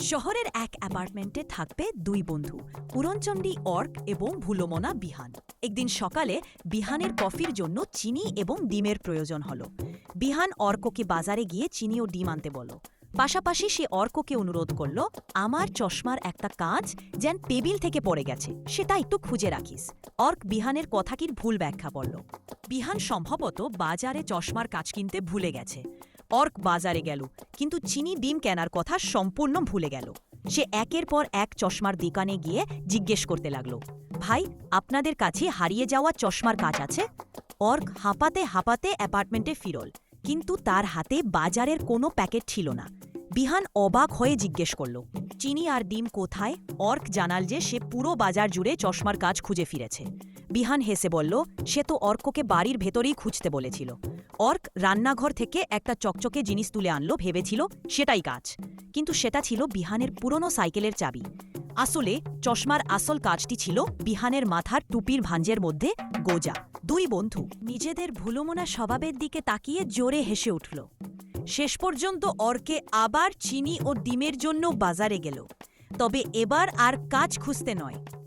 শহরের এক অ্যাপার্টমেন্টে থাকবে দুই বন্ধু উড়নচণ্ডী অর্ক এবং ভুলোমনা বিহান। একদিন সকালে বিহানের কফির জন্য চিনি এবং ডিমের প্রয়োজন হলো। বিহান অর্ককে বাজারে গিয়ে চিনি ও ডিম আনতে বলল পাশাপাশি সে অর্ককে অনুরোধ করল, আমার চশমার একটা কাঁচ যেন টেবিল থেকে পড়ে গেছে, সেটা একটু খুঁজে রাখিস। অর্ক বিহানের কথাটির ভুল ব্যাখ্যা করল বিহান সম্ভবত বাজারে চশমার কাঁচ কিনতে ভুলে গেছে। অর্ক বাজারে গেল, কিন্তু চিনি ডিম কেনার কথা সম্পূর্ণ ভুলে গেল। সে একের পর এক চশমার দোকানে গিয়ে জিজ্ঞেস করতে লাগল, ভাই, আপনাদের কাছে হারিয়ে যাওয়া চশমার কাজ আছে? অর্ক হাঁপাতে হাঁপাতে অ্যাপার্টমেন্টে ফিরল, কিন্তু তার হাতে বাজারের কোনো প্যাকেট ছিল না। বিহান অবাক হয়ে জিজ্ঞেস করল, চিনি আর ডিম কোথায়? অর্ক জানাল যে সে পুরো বাজার জুড়ে চশমার কাজ খুঁজে ফিরেছে। বিহান হেসে বলল, সে তো অর্ককে বাড়ির ভেতরেই খুঁজতে বলেছিল। অর্ক রান্নাঘর থেকে একটা চকচকে জিনিস তুলে আনলো, ভেবেছিল সেটাই কাজ। কিন্তু সেটা ছিল বিহানের পুরনো সাইকেলের চাবি। আসলে চশমার আসল কাজটি ছিল বিহানের মাথার টুপির ভাঞ্জের মধ্যে গোজা। দুই বন্ধু নিজেদের ভুলমনা স্বভাবের দিকে তাকিয়ে জোরে হেসে উঠল। শেষ পর্যন্ত অর্কে আবার চিনি ও ডিমের জন্য বাজারে গেল। তবে এবার আর কাজ খুঁজতে নয়।